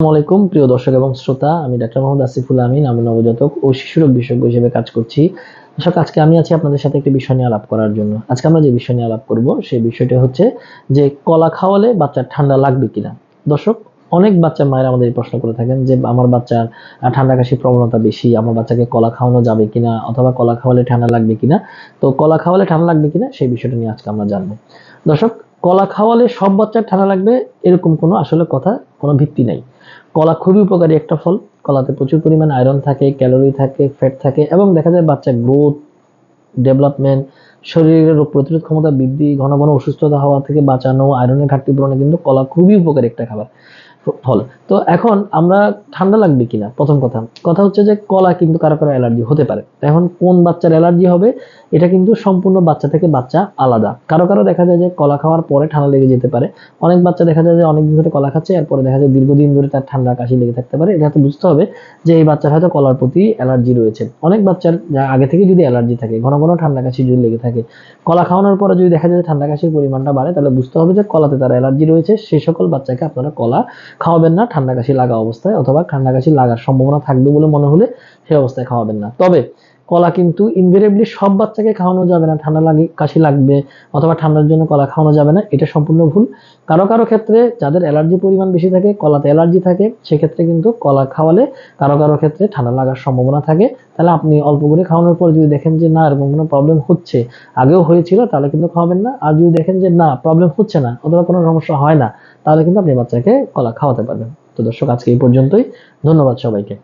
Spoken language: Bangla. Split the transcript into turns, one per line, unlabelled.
আসসালামু আলাইকুম, প্রিয় দর্শক এবং শ্রোতা। আমি ডাক্তার মোহাম্মদ আসিফুল আমিন, আমি নবজাতক ও শিশুরোগ বিশেষজ্ঞ হিসেবে কাজ করছি। দর্শক, আজকে আমি আছি আপনাদের সাথে একটি বিষয় নিয়ে আলাপ করার জন্য। আজকে আমরা যে বিষয় নিয়ে আলাপ করব, সেই বিষয়টা হচ্ছে যে কলা খাওয়ালে বাচ্চার ঠান্ডা লাগবে কিনা। দর্শক, অনেক বাচ্চা মায়েরা আমাদের প্রশ্ন করে থাকেন যে, আমার বাচ্চার ঠান্ডা কাশির প্রবণতা বেশি, আমার বাচ্চাকে কলা খাওয়ানো যাবে কিনা অথবা কলা খাওয়ালে ঠান্ডা লাগবে কিনা? তো কলা খাওয়ালে ঠান্ডা লাগবে কিনা, সেই বিষয়টা নিয়ে আজকে আমরা জানব। দর্শক, কলা খাওয়ালে সব বাচ্চার ঠান্ডা লাগবে, এরকম কোনো আসলে কথা, কোনো ভিত্তি নাই। কলা খুবই উপকারী একটা ফল। কলাতে প্রচুর পরিমাণে আয়রন থাকে ক্যালোরি থাকে ফ্যাট থাকে এবং দেখা যায় বাচ্চা গ্রোথ ডেভেলপমেন্ট শরীরের রোগ প্রতিরোধ ক্ষমতা বৃদ্ধি, ঘন ঘন অসুস্থতা হওয়া থেকে বাঁচানো আয়রনের ঘাটতি পূরণে কিন্তু কলা খুবই উপকারী একটা খাবার। ফল। তো এখন আমরা ঠান্ডা লাগবে কিনা? প্রথম কথা। কথা হচ্ছে যে কলা কিন্তু কারও কারও অ্যালার্জি হতে পারে। এখন কোন বাচ্চার অ্যালার্জি হবে? এটা কিন্তু সম্পূর্ণ বাচ্চা থেকে বাচ্চা আলাদা। কারও কারও দেখা যায় যে কলা খাওয়ার পরে ঠান্ডা লেগে যেতে পারে। অনেক বাচ্চা দেখা যায় যে অনেক দিন ধরে কলা খাচ্ছে, এরপরে দেখা যায় দীর্ঘদিন ধরে তার ঠান্ডা কাশি লেগে থাকতে পারে। এটা তো বুঝতে হবে যে এই বাচ্চার হয়তো কলার প্রতি অ্যালার্জি রয়েছে। অনেক বাচ্চার আগে থেকে যদি অ্যালার্জি থাকে, ঘন ঘন ঠান্ডা কাশি যদি লেগে থাকে, কলা খাওয়ানোর পরে যদি দেখা যায় ঠান্ডা কাশির পরিমাণটা বাড়ে, তাহলে বুঝতে হবে যে কলাতে তার অ্যালার্জি রয়েছে। সেই সকল বাচ্চাকে আপনারা কলা খাওয়াবেন না, ঠান্ডা কাশি লাগা অবস্থায় অথবা ঠান্ডা কাশি লাগার সম্ভাবনা থাকবে বলে মনে হলে সেই অবস্থায় খাওয়াবেন না। তবে কলা কিন্তু ইনভেরিয়েবলি সব বাচ্চাকে খাওয়ানো যাবে না। ঠান্ডা লাগে, কাশি লাগবে অথবা ঠান্ডার জন্য কলা খাওয়ানো যাবে না। এটা সম্পূর্ণ ভুল। কারও কারও ক্ষেত্রে যাদের অ্যালার্জি পরিমাণ বেশি থাকে, কলাতে অ্যালার্জি থাকে, সেক্ষেত্রে কিন্তু কলা খাওয়ালে কারও কারও ক্ষেত্রে ঠান্ডা লাগার সম্ভাবনা থাকে। তাহলে আপনি অল্প করে খাওয়ানোর পর যদি দেখেন যে না, এরকম কোনো প্রবলেম হচ্ছে, আগেও হয়েছিল, তাহলে কিন্তু খাওয়াবেন না। আর যদি দেখেন যে না প্রবলেম হচ্ছে না, অথবা কোনো সমস্যা হয় না, তাহলে কিন্তু আপনি বাচ্চাকে কলা খাওয়াতে পারবেন। তো দর্শক, আজকে এই পর্যন্তই। ধন্যবাদ সবাইকে।